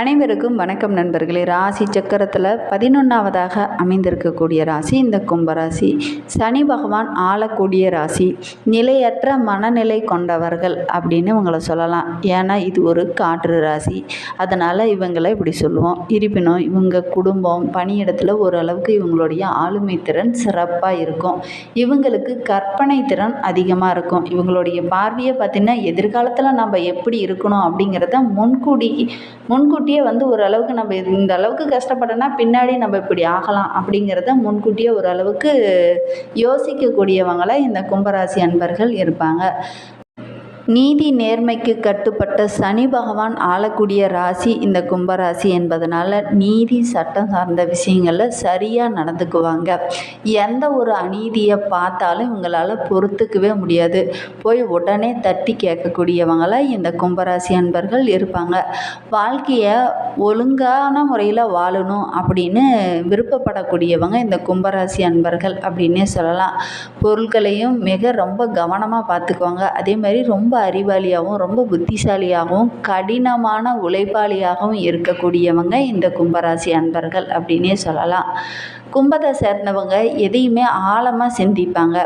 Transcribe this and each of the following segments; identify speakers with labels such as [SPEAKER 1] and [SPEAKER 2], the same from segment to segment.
[SPEAKER 1] அனைவருக்கும் வணக்கம் நண்பர்களே. ராசி சக்கரத்தில் பதினொன்றாவதாக அமைந்திருக்கக்கூடிய ராசி இந்த கும்பராசி சனி பகவான் ஆளக்கூடிய ராசி. நிலையற்ற மனநிலை கொண்டவர்கள் அப்படின்னு இவங்களை சொல்லலாம். ஏன்னா இது ஒரு காற்று ராசி. அதனால் இவங்களை இப்படி சொல்லுவோம். இருப்பினும் இவங்க குடும்பம் பணியிடத்தில் ஓரளவுக்கு இவங்களுடைய ஆளுமை திறன் சிறப்பாக இருக்கும். இவங்களுக்கு கற்பனை திறன் அதிகமாக இருக்கும். இவங்களுடைய பார்வையை பார்த்திங்கன்னா எதிர்காலத்தில் நம்ம எப்படி இருக்கணும் அப்படிங்கிறத முன்கூடி முன்கூட்டியே வந்து ஓரளவுக்கு நம்ம இந்த அளவுக்கு கஷ்டப்பட்டோன்னா பின்னாடி நம்ம இப்படி ஆகலாம் அப்படிங்கிறத முன்கூட்டியே ஓரளவுக்கு யோசிக்கக்கூடியவங்களாக இந்த கும்பராசி அன்பர்கள் இருப்பாங்க. நீதி நேர்மைக்கு கட்டுப்பட்ட சனி பகவான் ஆளக்கூடிய ராசி இந்த கும்பராசி என்பதனால நீதி சட்டம் சார்ந்த விஷயங்களில் சரியாக நடந்துக்குவாங்க. எந்த ஒரு அநீதியை பார்த்தாலும் இவங்களால் பொறுத்துக்கவே முடியாது. போய் உடனே தட்டி கேட்கக்கூடியவங்கள இந்த கும்பராசி அன்பர்கள் இருப்பாங்க. வாழ்க்கையை ஒழுங்கான முறையில் வாழணும் அப்படின்னு விருப்பப்படக்கூடியவங்க இந்த கும்பராசி அன்பர்கள் அப்படின்னே சொல்லலாம். பொருட்களையும் மிக ரொம்ப கவனமாக பார்த்துக்குவாங்க. அதே மாதிரி ரொம்ப அறிவாளியாகவும் ரொம்ப புத்திசாலியாகவும் கடினமான உழைப்பாளியாகவும் இருக்கக்கூடியவங்க இந்த கும்பராசி அன்பர்கள் அப்படின்னே சொல்லலாம். கும்பத்தை சேர்ந்தவங்க எதையுமே ஆழமாக சிந்திப்பாங்க.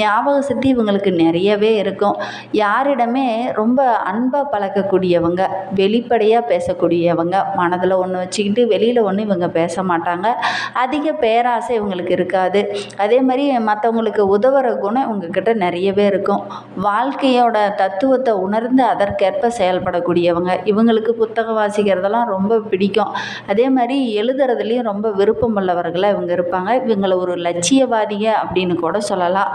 [SPEAKER 1] ஞாபக சக்தி இவங்களுக்கு நிறையவே இருக்கும். யாரிடமே ரொம்ப அன்பாக பழக்கக்கூடியவங்க வெளிப்படையாக பேசக்கூடியவங்க மனதில் ஒன்று வச்சுக்கிட்டு வெளியில் ஒன்று இவங்க பேச மாட்டாங்க. அதிக பேராசை இவங்களுக்கு இருக்காது. அதே மாதிரி மற்றவங்களுக்கு உதவுற குணம் இவங்கக்கிட்ட நிறையவே இருக்கும். வாழ்க்கையோட தத்துவத்தை உணர்ந்து அதற்கேற்ப செயல்படக்கூடியவங்க. இவங்களுக்கு புத்தகம் வாசிக்கிறதெல்லாம் ரொம்ப பிடிக்கும். அதே மாதிரி எழுதுறதுலேயும் ரொம்ப விருப்பம் உள்ளவர்களாக இவங்க இருப்பாங்க. இவங்களை ஒரு லட்சியவாதிக அப்படின்னு கூட சொல்லலாம்.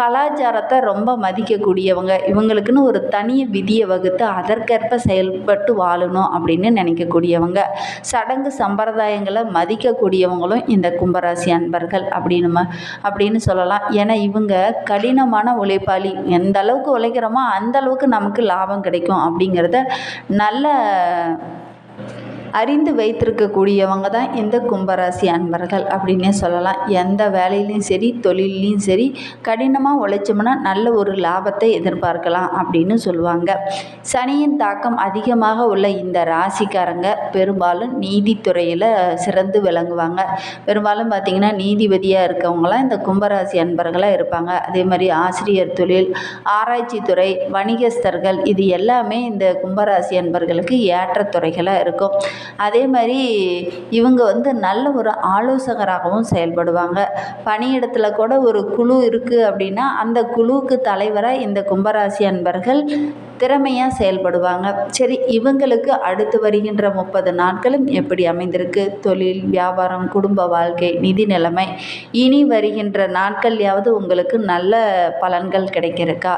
[SPEAKER 1] கலாச்சாரத்தை ரொம்ப மதிக்கக்கூடியவங்க. இவங்களுக்குன்னு ஒரு தனி விதியை வகுத்து அதற்கேற்ப செயல்பட்டு வாழணும் அப்படின்னு நினைக்கக்கூடியவங்க. சடங்கு சம்பிரதாயங்களை மதிக்கக்கூடியவங்களும் இந்த கும்பராசி அன்பர்கள் அப்படின்னு அப்படின்னு சொல்லலாம். ஏன்னா இவங்க கடினமான உழைப்பாளி. எந்த அளவுக்கு உழைக்கிறோமோ அந்த அளவுக்கு நமக்கு லாபம் கிடைக்கும் அப்படிங்கிறத நல்ல அறிந்து வைத்திருக்கக்கூடியவங்க தான் இந்த கும்பராசி அன்பர்கள் அப்படின்னே சொல்லலாம். எந்த வேலையிலையும் சரி தொழிலையும் சரி கடினமாக உழைச்சோம்னா நல்ல ஒரு லாபத்தை எதிர்பார்க்கலாம் அப்படின்னு சொல்லுவாங்க. சனியின் தாக்கம் அதிகமாக உள்ள இந்த ராசிக்காரங்க பெரும்பாலும் நீதித்துறையில் சிறந்து விளங்குவாங்க. பெரும்பாலும் பார்த்திங்கன்னா நீதிபதியாக இருக்கவங்களாம் இந்த கும்பராசி அன்பர்களாக இருப்பாங்க. அதே மாதிரி ஆசிரியர் தொழில் ஆராய்ச்சி துறை வணிகஸ்தர்கள் இது எல்லாமே இந்த கும்பராசி அன்பர்களுக்கு ஏற்ற துறைகளாக இருக்கும். அதே மாதிரி இவங்க வந்து நல்ல ஒரு ஆலோசகராகவும் செயல்படுவாங்க. பணியிடத்தில் கூட ஒரு குழு இருக்குது அப்படின்னா அந்த குழுவுக்கு தலைவராக இந்த கும்பராசி அன்பர்கள் திறமையாக செயல்படுவாங்க. சரி இவங்களுக்கு அடுத்து வருகின்ற முப்பது நாட்களும் எப்படி அமைந்திருக்கு? தொழில் வியாபாரம் குடும்ப வாழ்க்கை நிதி நிலைமை. இனி வருகின்ற நாட்கள்யாவது உங்களுக்கு நல்ல பலன்கள் கிடைக்கிறக்கா?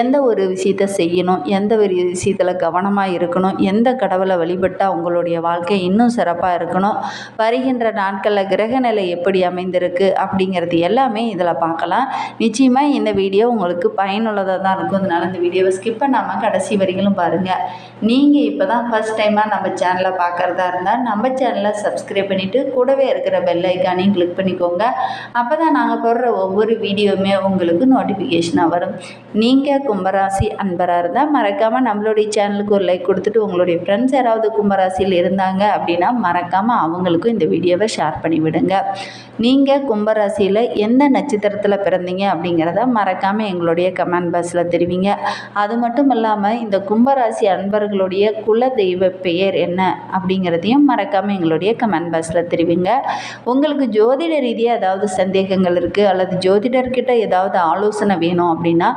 [SPEAKER 1] எந்த ஒரு விஷயத்தை செய்யணும்? எந்த ஒரு விஷயத்தில் கவனமாக இருக்கணும்? எந்த கடவுளை வழிபட்டால் உங்களுடைய வாழ்க்கை இன்னும் சிறப்பாக இருக்கணும்? வருகின்ற நாட்களில் கிரகநிலை எப்படி அமைந்திருக்கு? அப்படிங்கிறது எல்லாமே இதில் பார்க்கலாம். நிச்சயமாக இந்த வீடியோ உங்களுக்கு பயனுள்ளதாக தான் இருக்கும். அதனால இந்த வீடியோவை ஸ்கிப் பண்ணாமல் கடைசி வரைகளும் பாருங்கள் நீங்கள் இப்போ தான் ஃபஸ்ட் டைமாக நம்ம சேனலை பார்க்குறதா இருந்தால் நம்ம சேனலை சப்ஸ்கிரைப் பண்ணிவிட்டு கூடவே இருக்கிற பெல் ஐக்கானையும் கிளிக் பண்ணிக்கோங்க. அப்போ தான் நாங்கள் போடுற ஒவ்வொரு வீடியோவுமே உங்களுக்கு நோட்டிஃபிகேஷனாக வரும். நீங்கள் கும்பராசி அன்பராக இருந்தால் மறக்காமல் நம்மளுடைய சேனலுக்கு ஒரு லைக் கொடுத்துட்டு உங்களுடைய ஃப்ரெண்ட்ஸ் யாராவது கும்பராசியில் இருந்தாங்க அப்படின்னா மறக்காமல் அவங்களுக்கும் இந்த வீடியோவை ஷேர் பண்ணி விடுங்க. நீங்கள் கும்பராசியில் எந்த நட்சத்திரத்தில் பிறந்தீங்க அப்படிங்கிறத மறக்காமல் எங்களுடைய கமெண்ட் பாக்ஸில் தெரிவிங்க. அது மட்டும் இல்லாமல் இந்த கும்பராசி அன்பர்களுடைய குல தெய்வ பெயர் என்ன அப்படிங்கிறதையும் மறக்காமல் எங்களுடைய கமெண்ட் பாக்ஸில் தெரிவிங்க. உங்களுக்கு ஜோதிட ரீதியாக ஏதாவது சந்தேகங்கள் இருக்குது அல்லது ஜோதிடர்கிட்ட ஏதாவது ஆலோசனை வேணும் அப்படின்னா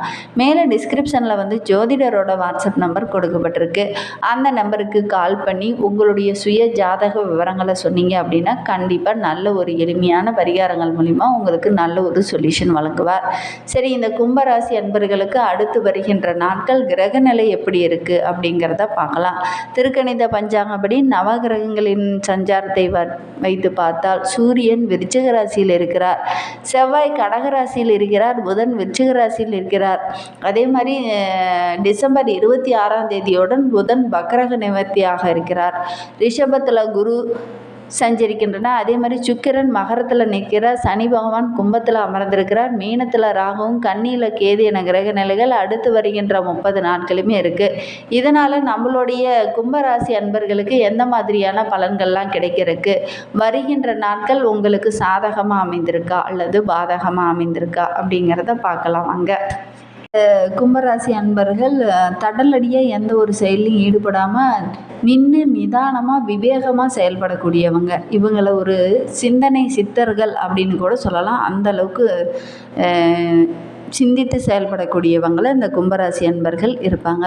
[SPEAKER 1] மேலே டிஸ்கிரிப்ஷனில் வந்து ஜோதிடரோட வாட்ஸ்அப் நம்பர் கொடுக்கப்பட்டிருக்கு. அந்த நம்பருக்கு கால் பண்ணி உங்களுடைய சுய ஜாதக விவரங்களை சொன்னீங்க அப்படின்னா கண்டிப்பாக நல்ல ஒரு எளிமையான பரிகாரங்கள் மூலிமா உங்களுக்கு நல்ல ஒரு சொல்யூஷன் வழங்குவார். சரி இந்த கும்பராசி அன்பர்களுக்கு அடுத்து வருகின்ற நாட்கள் கிரகநிலை எப்படி இருக்குது அப்படிங்கிறத பார்க்கலாம். திருக்கணித பஞ்சாங்கப்படி நவகிரகங்களின் சஞ்சாரத்தை வ- வைத்து பார்த்தால் சூரியன் விருச்சிக ராசியில் இருக்கிறார். செவ்வாய் கடக ராசியில் இருக்கிறார். புதன் விருச்சிக ராசியில் இருக்கிறார். அதே மாதிரி டிசம்பர் இருபத்தி ஆறாம் தேதியுடன் புதன் பக்ரக நிவர்த்தியாக இருக்கிறார். ரிஷபத்தில் குரு சஞ்சரிக்கின்றன. அதே மாதிரி சுக்கிரன் மகரத்தில் நிற்கிறார். சனி பகவான் கும்பத்தில் அமர்ந்திருக்கிறார். மீனத்தில் ராகுவும் கண்ணியில் கேது என கிரக நிலைகள் அடுத்து வருகின்ற முப்பது நாட்களுமே இருக்குது இதனால் நம்மளுடைய கும்பராசி அன்பர்களுக்கு எந்த மாதிரியான பலன்கள்லாம் கிடைக்கிறதுக்கு? வருகின்ற நாட்கள் உங்களுக்கு சாதகமாக அமைந்திருக்கா? அல்லது பாதகமாக அமைந்திருக்கா? அப்படிங்கிறத பார்க்கலாம். அங்கே கும்பராசி அன்பர்கள் தடலடியாக எந்த ஒரு செயலையும் ஈடுபடாமல் நின்று நிதானமாக விவேகமாக செயல்படக்கூடியவங்க. இவங்களை ஒரு சிந்தனை சித்தர்கள் அப்படின்னு கூட சொல்லலாம். அந்த அளவுக்கு சிந்தித்து செயல்படக்கூடியவங்களை இந்த கும்பராசி அன்பர்கள் இருப்பாங்க.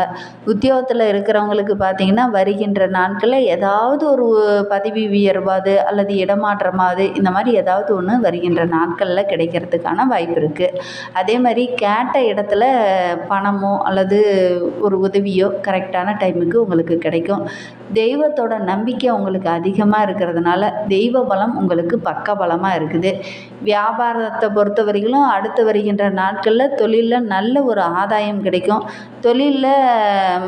[SPEAKER 1] உத்தியோகத்தில் இருக்கிறவங்களுக்கு பார்த்திங்கன்னா வருகின்ற நாட்களில் ஏதாவது ஒரு பதவி உயர்வாது அல்லது இடமாற்றமாவது இந்த மாதிரி ஏதாவது ஒன்று வருகின்ற நாட்களில் கிடைக்கிறதுக்கான வாய்ப்பு இருக்குது அதே மாதிரி கேட்ட இடத்துல பணமோ அல்லது ஒரு உதவியோ கரெக்டான டைமுக்கு உங்களுக்கு கிடைக்கும். தெய்வத்தோட நம்பிக்கை உங்களுக்கு அதிகமாக இருக்கிறதுனால தெய்வ பலம் உங்களுக்கு பக்க பலமாக இருக்குது. வியாபாரத்தை பொறுத்த வரைக்கும் அடுத்து வருகின்ற நாட்களில் தொழிலில் நல்ல ஒரு ஆதாயம் கிடைக்கும். தொழிலில்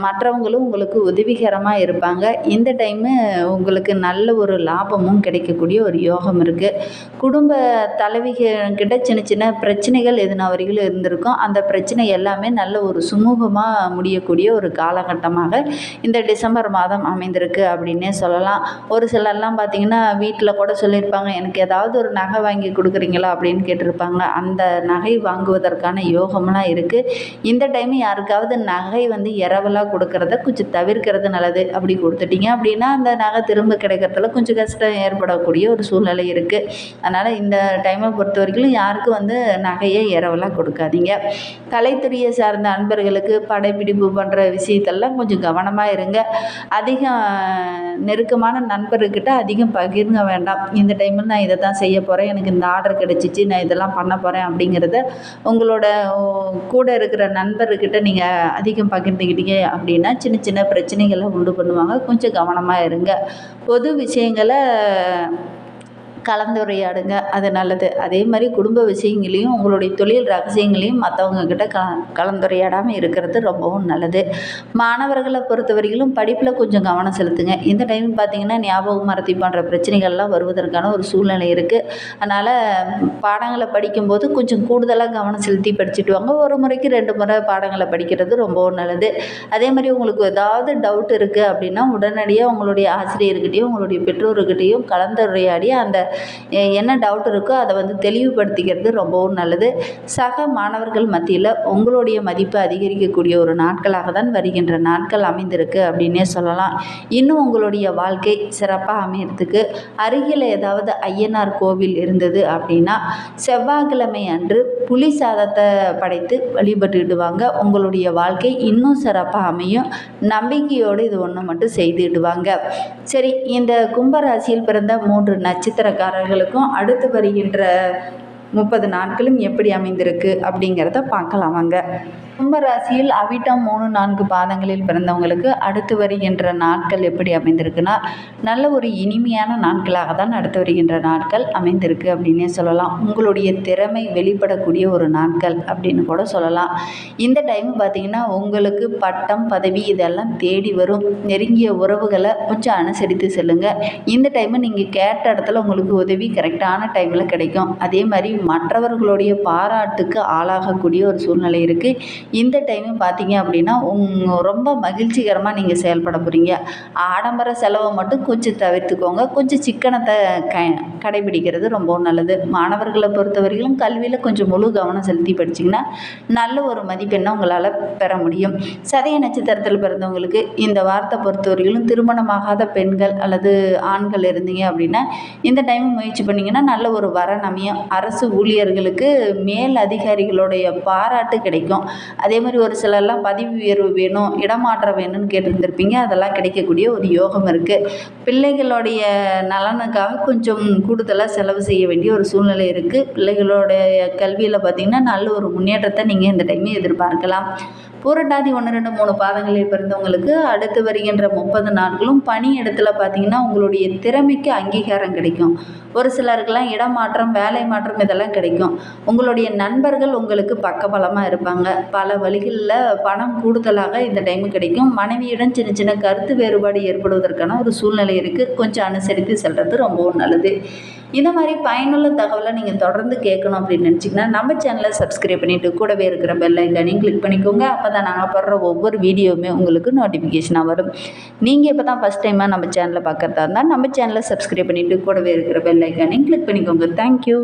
[SPEAKER 1] மற்றவங்களும் உங்களுக்கு உதவிகரமாக இருப்பாங்க. இந்த டைமு உங்களுக்கு நல்ல ஒரு லாபமும் கிடைக்கக்கூடிய ஒரு யோகம் இருக்குது குடும்ப தலைவிகிட்ட சின்ன சின்ன பிரச்சனைகள் எதுனா வரைக்கும் இருந்திருக்கும். அந்த பிரச்சனை எல்லாமே நல்ல ஒரு சுமூகமாக முடியக்கூடிய ஒரு காலகட்டமாக இந்த டிசம்பர் மாதம் அமைந்து அமைந்திருக்கு அப்படின்னே சொல்லலாம். ஒரு சிலர்லாம் பார்த்திங்கன்னா வீட்டில் கூட சொல்லியிருப்பாங்க எனக்கு ஏதாவது ஒரு நகை வாங்கி கொடுக்குறீங்களா? அப்படின்னு கேட்டிருப்பாங்க. அந்த நகை வாங்குவதற்கான யோகம்லாம் இருக்குது இந்த டைம் யாருக்காவது நகை வந்து இரவலாக கொடுக்கறத கொஞ்சம் தவிர்க்கிறது நல்லது. அப்படி கொடுத்துட்டீங்க அப்படின்னா அந்த நகை திரும்ப கிடைக்கிறதுல கொஞ்சம் கஷ்டம் ஏற்படக்கூடிய ஒரு சூழ்நிலை இருக்குது அதனால் இந்த டைமை பொறுத்த வரைக்கும் யாருக்கும் வந்து நகையை இரவலாக கொடுக்காதீங்க. கலைத்துறையை சார்ந்த அன்பர்களுக்கு படைப்பிடிப்பு பண்ணுற விஷயத்தெல்லாம் கொஞ்சம் கவனமாக இருங்க. அதிகம் நெருக்கமான நண்பர்கிட்ட அதிகம் பகிர்ங்க வேண்டாம். இந்த டைமில் நான் இதை தான் செய்ய போகிறேன் எனக்கு இந்த ஆர்டர் கிடச்சிச்சு. நான் இதெல்லாம் பண்ண போகிறேன் அப்படிங்கிறத உங்களோட கூட இருக்கிற நண்பர்கிட்ட நீங்கள் அதிகம் பகிர்ந்துக்கிட்டீங்க அப்படின்னா சின்ன சின்ன பிரச்சனைகளை உண்டு பண்ணுவாங்க. கொஞ்சம் கவனமாக இருங்க. பொது விஷயங்களை கலந்துரையாடுங்க. அது நல்லது. அதே மாதிரி குடும்ப விஷயங்களையும் உங்களுடைய தொழில் ரகசியங்களையும் மற்றவங்க கிட்ட க கலந்துரையாடாமல் இருக்கிறது ரொம்பவும் நல்லது. மாணவர்களை பொறுத்த வரைக்கும் படிப்பில் கொஞ்சம் கவனம் செலுத்துங்க. இந்த டைம் பார்த்திங்கன்னா ஞாபகம் மரத்தி போன்ற பிரச்சனைகள்லாம் வருவதற்கான ஒரு சூழ்நிலை இருக்குது அதனால் பாடங்களை படிக்கும்போது கொஞ்சம் கூடுதலாக கவனம் செலுத்தி படிச்சுட்டு வாங்க. ஒரு முறைக்கு ரெண்டு முறை பாடங்களை படிக்கிறது ரொம்பவும் நல்லது. அதே மாதிரி உங்களுக்கு ஏதாவது டவுட் இருக்குது அப்படின்னா உடனடியாக உங்களுடைய ஆசிரியர்கிட்டையும் உங்களுடைய பெற்றோர்கிட்டையும் கலந்துரையாடி அந்த என்ன டவுட் இருக்கோ அதை வந்து தெளிவுபடுத்திக்கிறது ரொம்பவும் நல்லது. சக மாணவர்கள் மத்தியில் உங்களுடைய மதிப்பு அதிகரிக்கக்கூடிய ஒரு நாட்களாக தான் வருகின்ற நாட்கள் அமைந்திருக்கு அப்படின்னே சொல்லலாம். இன்னும் உங்களுடைய வாழ்க்கை சிறப்பாக அமையறதுக்கு அருகில் ஏதாவது ஐயனார் கோவில் இருந்தது அப்படின்னா செவ்வாய்க்கிழமை அன்று புலி சாதத்தை படைத்து வழிபட்டுடுவாங்க. உங்களுடைய வாழ்க்கை இன்னும் சிறப்பாக அமையும். நம்பிக்கையோடு இது ஒன்று மட்டும் செய்துடுவாங்க. சரி இந்த கும்பராசியில் பிறந்த மூன்று நட்சத்திரக்காரர்களுக்கும் அடுத்து வருகின்ற முப்பது நாட்களும் எப்படி அமைந்திருக்கு அப்படிங்கிறத பார்க்கலாம் வாங்க. கும்பராசியில் அவிட்டம் மூணு நான்கு பாதங்களில் பிறந்தவங்களுக்கு அடுத்து வருகின்ற நாட்கள் எப்படி அமைந்திருக்குன்னா நல்ல ஒரு இனிமையான நாட்களாக தான் அடுத்து வருகின்ற நாட்கள் அமைந்திருக்கு அப்படின்னே சொல்லலாம். உங்களுடைய திறமை வெளிப்படக்கூடிய ஒரு நாட்கள் அப்படின்னு கூட சொல்லலாம். இந்த டைம் பார்த்திங்கன்னா உங்களுக்கு பட்டம் பதவி இதெல்லாம் தேடி வரும். நெருங்கிய உறவுகளை கொஞ்சம் அனுசரித்து செல்லுங்கள் இந்த டைமு நீங்கள் கேட்ட இடத்துல உங்களுக்கு உதவி கரெக்டான டைமில் கிடைக்கும். அதே மாதிரி மற்றவர்களுடைய பாராட்டுக்கு ஆளாகக்கூடிய ஒரு சூழ்நிலை இருக்குது இந்த டைமும் பார்த்தீங்க அப்படின்னா உங் ரொம்ப மகிழ்ச்சிகரமாக நீங்கள் செயல்பட போகிறீங்க ஆடம்பர செலவை மட்டும் கொஞ்சம் தவிர்த்துக்கோங்க. கொஞ்சம் சிக்கனத்தை க கடைபிடிக்கிறது ரொம்பவும் நல்லது. மாணவர்களை பொறுத்த வரைக்கும் கல்வியில் கொஞ்சம் முழு கவனம் செலுத்தி படிச்சிங்கன்னா நல்ல ஒரு மதிப்பெண்ணை உங்களால் பெற முடியும். சதய நட்சத்திரத்தில் பிறந்தவங்களுக்கு இந்த வார்த்தை பொறுத்த வரைக்கும் திருமணமாகாத பெண்கள் அல்லது ஆண்கள் இருந்தீங்க அப்படின்னா இந்த டைம் முயற்சி பண்ணிங்கன்னா நல்ல ஒரு வரன் அமையும். அரசு ஊழியர்களுக்கு மேல் அதிகாரிகளுடைய பாராட்டு கிடைக்கும். அதே மாதிரி ஒரு சிலர்லாம் பதவி உயர்வு வேணும் இடமாற்றம் வேணும்னு கேட்டிருந்திருப்பீங்க. அதெல்லாம் கிடைக்கக்கூடிய ஒரு யோகம் இருக்குது பிள்ளைகளுடைய நலனுக்காக கொஞ்சம் கூடுதலாக செலவு செய்ய வேண்டிய ஒரு சூழ்நிலை இருக்குது பிள்ளைகளுடைய கல்வியில் பார்த்திங்கன்னா நல்ல ஒரு முன்னேற்றத்தை நீங்கள் இந்த டைமே எதிர்பார்க்கலாம். பூரட்டாதி ஒன்று ரெண்டு மூணு பாதங்களில் பிறந்தவங்களுக்கு அடுத்து வருகின்ற முப்பது நாட்களும் பணி இடத்துல பார்த்தீங்கன்னா உங்களுடைய திறமைக்கு அங்கீகாரம் கிடைக்கும். ஒரு சிலருக்கெல்லாம் இடமாற்றம் வேலை மாற்றம் இதெல்லாம் கிடைக்கும். உங்களுடைய நண்பர்கள் உங்களுக்கு பக்கபலமாக இருப்பாங்க. பல வழிகளில் பணம் கூடுதலாக இந்த டைம் கிடைக்கும். மனைவியிடம் சின்ன சின்ன கருத்து வேறுபாடு ஏற்படுவதற்கான ஒரு சூழ்நிலை இருக்குது கொஞ்சம் அனுசரித்து செல்வது ரொம்பவும் நல்லது. இந்த மாதிரி பயனுள்ள தகவலை நீங்கள் தொடர்ந்து கேட்கணும் அப்படின்னு நினச்சிங்கன்னா நம்ம சேனலை சப்ஸ்கிரைப் பண்ணிவிட்டு கூடவே இருக்கிற பெல் ஐக்கானையும் கிளிக் பண்ணிக்கோங்க. அப்போ தான் நாங்கள் போடுற ஒவ்வொரு வீடியோவுமே உங்களுக்கு நோட்டிஃபிகேஷனாக வரும். நீங்கள் இப்போ தான் ஃபஸ்ட் டைமாக நம்ம சேனலை பார்க்குறதா இருந்தால் நம்ம சேனலை சப்ஸ்கிரைப் பண்ணிவிட்டு கூடவே இருக்கிற பெல் ஐக்கானையும் கிளிக் பண்ணிக்கோங்க. தேங்க்யூ